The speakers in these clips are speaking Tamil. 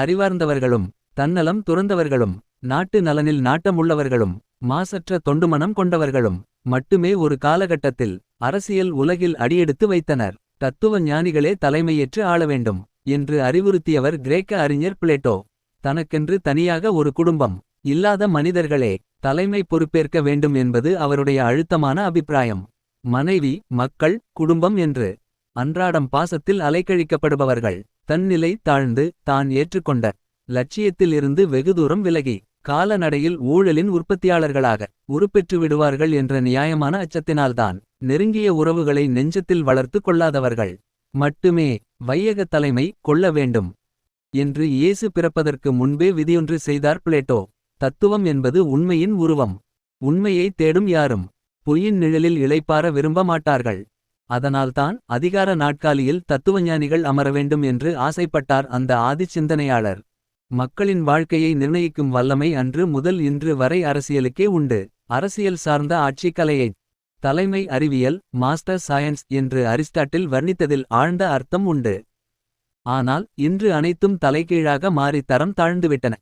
அறிவார்ந்தவர்களும் தன்னலம் துறந்தவர்களும் நாட்டு நலனில் நாட்டமுள்ளவர்களும் மாசற்ற தொண்டுமனம் கொண்டவர்களும் மட்டுமே ஒரு காலகட்டத்தில் அரசியல் உலகில் அடியெடுத்து வைத்தனர். தத்துவ ஞானிகளே தலைமையேற்று ஆள வேண்டும் என்று அறிவுறுத்தியவர் கிரேக்க அறிஞர் பிளேட்டோ. தனக்கென்று தனியாக ஒரு குடும்பம் இல்லாத மனிதர்களே தலைமை பொறுப்பேற்க வேண்டும் என்பது அவருடைய அழுத்தமான அபிப்பிராயம். மனைவி மக்கள் குடும்பம் என்று அன்றாடம் பாசத்தில் அலைக்கழிக்கப்படுபவர்கள். தன்னிலை தாழ்ந்து தான் ஏற்றுக்கொண்ட. லட்சியத்தில் இருந்து வெகு தூரம் விலகி காலநடையில் ஊழலின் உற்பத்தியாளர்களாக உருப்பெற்று விடுவார்கள் என்ற நியாயமான அச்சத்தினால்தான் நெருங்கிய உறவுகளை நெஞ்சத்தில் வளர்த்து கொள்ளாதவர்கள் மட்டுமே வையக தலைமை கொள்ள வேண்டும் என்று இயேசு பிறப்பதற்கு முன்பே விதியொன்று செய்தார் பிளேட்டோ. தத்துவம் என்பது உண்மையின் உருவம். உண்மையை தேடும் யாரும் பொய்யின் நிழலில் இளைப்பார விரும்ப மாட்டார்கள். அதனால்தான் அதிகார நாட்காலியில் தத்துவஞானிகள் அமர வேண்டும் என்று ஆசைப்பட்டார் அந்த ஆதிச்சிந்தனையாளர். மக்களின் வாழ்க்கையை நிர்ணயிக்கும் வல்லமை அன்று முதல் இன்று வரை அரசியலுக்கே உண்டு. அரசியல் சார்ந்த ஆட்சி கலையைத் தலைமை அறிவியல் மாஸ்டர் சயன்ஸ் என்று அரிஸ்டாட்டில் வர்ணித்ததில் ஆழ்ந்த அர்த்தம் உண்டு. ஆனால் இன்று அனைத்தும் தலைகீழாக மாறி தரம் தாழ்ந்துவிட்டன.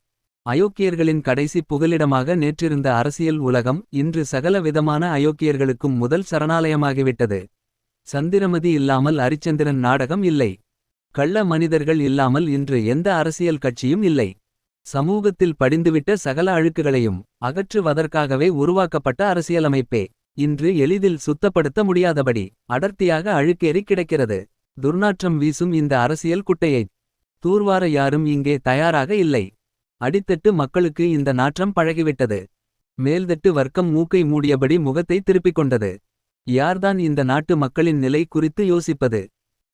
அயோக்கியர்களின் கடைசி புகலிடமாக நேற்றிருந்த அரசியல் உலகம் இன்று சகல விதமான அயோக்கியர்களுக்கும் முதல் சரணாலயமாகிவிட்டது. சந்திரமதி இல்லாமல் அரிச்சந்திரன் நாடகம் இல்லை. கள்ள மனிதர்கள் இல்லாமல் இன்று எந்த அரசியல் கட்சியும் இல்லை. சமூகத்தில் படிந்துவிட்ட சகல அழுக்குகளையும் அகற்றுவதற்காகவே உருவாக்கப்பட்ட அரசியலமைப்பே. இன்று எளிதில் சுத்தப்படுத்த முடியாதபடி அடர்த்தியாக அழுக்கேறி கிடக்கிறது. துர்நாற்றம் வீசும் இந்த அரசியல் குட்டையைத் தூர்வார யாரும் இங்கே தயாராக இல்லை. அடித்தட்டு மக்களுக்கு இந்த நாற்றம் பழகிவிட்டது. மேல்தட்டு வர்க்கம் மூக்கை மூடியபடி முகத்தை திருப்பிக் கொண்டது. யார்தான் இந்த நாட்டு மக்களின் நிலை குறித்து யோசிப்பது?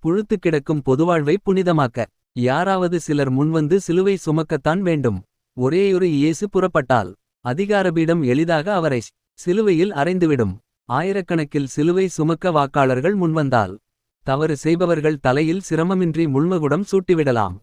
புழுத்து கிடக்கும் பொதுவாழ்வை புனிதமாக்க. யாராவது சிலர் முன்வந்து சிலுவை சுமக்கத்தான் வேண்டும். ஒரேயொரு இயேசு புறப்பட்டால் அதிகாரபீடம் எளிதாக அவரை சிலுவையில் அறைந்துவிடும். ஆயிரக்கணக்கில் சிலுவை சுமக்க வாக்காளர்கள் முன்வந்தால் தவறு செய்பவர்கள் தலையில் சிரமமின்றி முள்மகுடம் சூட்டிவிடலாம்.